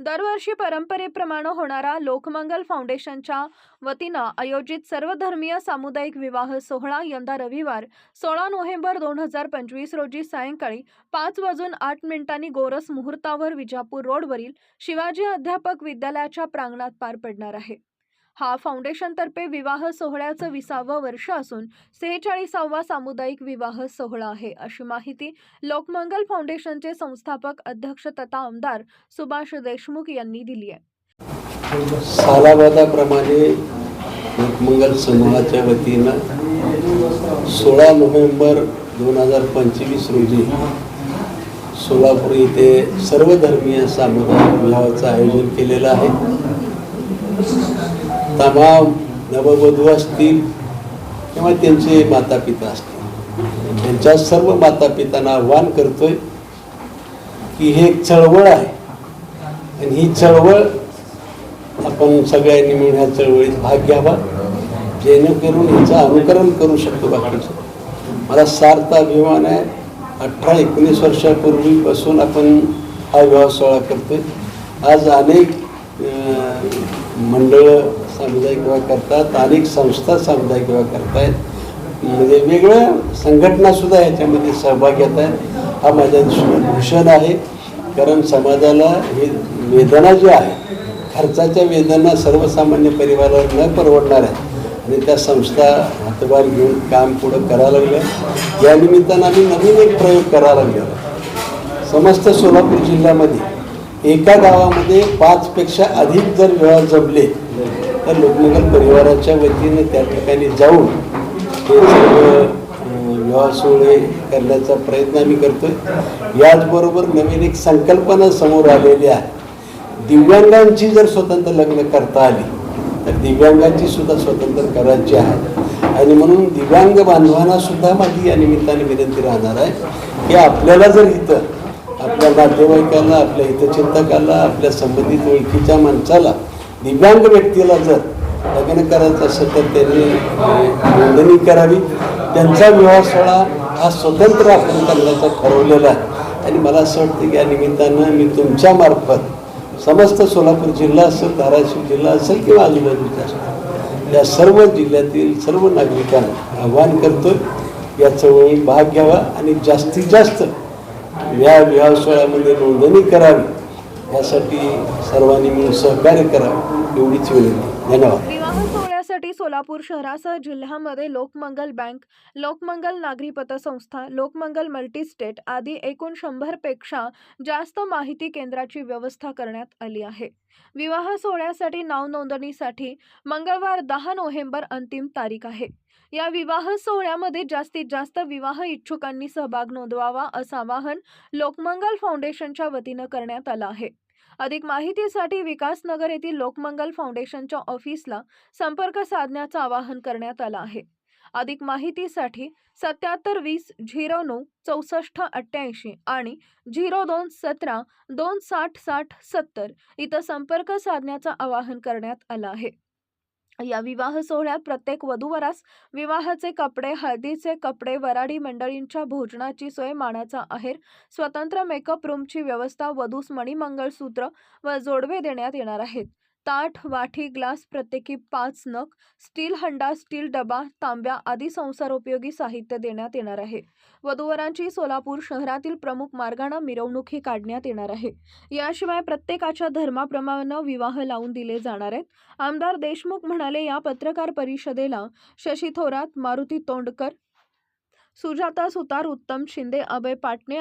दरवर्षी परंपरेप्रमाणे होणारा लोकमंगल फाउंडेशनच्या वतीनं आयोजित सर्वधर्मीय सामुदायिक विवाह सोहळा यंदा रविवार सोळा नोव्हेंबर दोन हजार पंचवीस रोजी सायंकाळी पाच वाजून आठ मिनिटांनी गोरस मुहूर्तावर विजापूर रोडवरील शिवाजी अध्यापक विद्यालयाच्या प्रांगणात पार पडणार आहे. हा फाउंडेशनतर्फे विवाह सोहळ्याचं विसावं वर्ष असून सेहेचाळीसावा सामुदायिक विवाह सोहळा आहे. अशी माहिती लोकमंगल फाउंडेशनचे संस्थापक अध्यक्ष तथा आमदार सुभाष देशमुख यांनी दिली आहे. सालावादाप्रमाणे लोकमंगल समूहाच्या वतीनं सोळा नोव्हेंबर दोन हजार पंचवीस रोजी सोलापूर येथे सर्वधर्मीय सामुदायिक विवाहाचं आयोजन केलेलं आहे. तमाम नववधू असतील किंवा त्यांचे माता पिता असतील. त्यांच्या सर्व माता पितांना आव्हान करतोय की हे एक चळवळ आहे. आणि ही चळवळ आपण सगळ्यांनी मिळून ह्या चळवळीत भाग घ्यावा. जेणेकरून हिचं अनुकरण करू शकतो बाकीचं. मला सार्थ अभिमान आहे. अठरा एकोणीस वर्षापूर्वीपासून आपण हा विवाह सोहळा करतोय. आज अनेक मंडळं सामुदायिक विवाह करतात अनेक संस्था सामुदायिक विवाह करतायत. म्हणजे वेगवेगळ्या संघटनासुद्धा याच्यामध्ये सहभाग घेत आहेत हा माझ्या दृष्टीने भूषण आहे. कारण समाजाला हे वेदना जी आहे खर्चाच्या वेदना सर्वसामान्य परिवाराला न परवडणार आहे आणि त्या संस्था हातभार घेऊन काम पुढं करायला लागल्या. या निमित्तानं आम्ही नवीन एक प्रयोग करायला लागलो. समस्त सोलापूर जिल्ह्यामध्ये एका गावामध्ये पाचपेक्षा अधिक जर विवाह जमले तर लोकमंगल परिवाराच्या वतीनं त्या ठिकाणी जाऊन हे सर्व विवाह सोहळे करण्याचा प्रयत्न आम्ही करतोय. याचबरोबर नवीन एक संकल्पना समोर आलेली आहे. दिव्यांगांची जर स्वतंत्र लग्न करता आली तर दिव्यांगांची सुद्धा स्वतंत्र करायची आहे. आणि म्हणून दिव्यांग बांधवांना सुद्धा माझी या निमित्ताने विनंती राहणार आहे की आपल्याला जर इथं आपल्या नातेवाईकाला आपल्या हितचिंतकाला आपल्या संबंधित ओळखीच्या माणसाला दिव्यांग व्यक्तीला जर लग्न करायचं असेल तर त्यांनी नोंदणी करावी. त्यांचा विवाह सोहळा हा स्वतंत्र आपण करण्याचा ठरवलेला आहे. आणि मला असं वाटतं की या निमित्तानं मी तुमच्या मार्फत समस्त सोलापूर जिल्हा असेल धाराशिव जिल्हा असेल किंवा आजूबाजूचा या सर्व जिल्ह्यातील सर्व नागरिकांना आव्हान करतो या वेळी भाग घ्यावा आणि जास्तीत जास्त या विवाह सोहळ्यामध्ये नोंदणी करावी. यासाठी सर्वांनी मिळून सहकार्य करा एवढीच विनंती धन्यवाद. विवाह सोहळ्यासाठी सोलापूर शहरासह जिल्ह्यामध्ये लोकमंगल बँक लोकमंगल नागरी पतसंस्था लोकमंगल मल्टीस्टेट आदी एकूण शंभरपेक्षा जास्त माहिती केंद्राची व्यवस्था करण्यात आली आहे. विवाह सोहळ्यासाठी नाव नोंदणीसाठी मंगळवार दहा नोव्हेंबर अंतिम तारीख आहे. या विवाह सोहळ्यामध्ये जास्तीत जास्त विवाह इच्छुकांनी सहभाग नोंदवावा असं आवाहन लोकमंगल फाउंडेशनच्या वतीनं करण्यात आलं आहे. अधिक माहितीसाठी विकासनगर येथील लोकमंगल फाउंडेशनच्या ऑफिसला संपर्क साधण्याचं आवाहन करण्यात आलं आहे. अधिक माहितीसाठी सत्याहत्तर वीस झिरो नऊ चौसष्ट अठ्ठ्याऐंशी आणि झिरो दोन सतरा दोन साठ साठ सत्तर इथं संपर्क साधण्याचं आवाहन करण्यात आलं आहे. या विवाह सोहळ्यात प्रत्येक वधूवरास विवाहाचे कपडे हळदीचे कपडे वराडी मंडळींच्या भोजनाची सोय मानाचा आहेर. स्वतंत्र मेकअप रूमची व्यवस्था वधूस मणिमंगळसूत्र व जोडवे देण्यात येणार आहेत. ताट वाटी ग्लास प्रत्येकी पाच नग स्टील हंडा स्टील डबा तांब्या आदी संसारोपयोगी साहित्य देण्यात येणार आहे. वधूवरांची सोलापूर शहरातील प्रमुख मार्गाने मिरवणूकही काढण्यात येणार आहे. याशिवाय प्रत्येकाच्या धर्माप्रमाणे विवाह लावून दिले जाणार आहेत. आमदार देशमुख म्हणाले या पत्रकार परिषदेला शशी थोरात मारुती तोंडकर सुजाता सुतार उत्तम शिंदे अभय पाटणे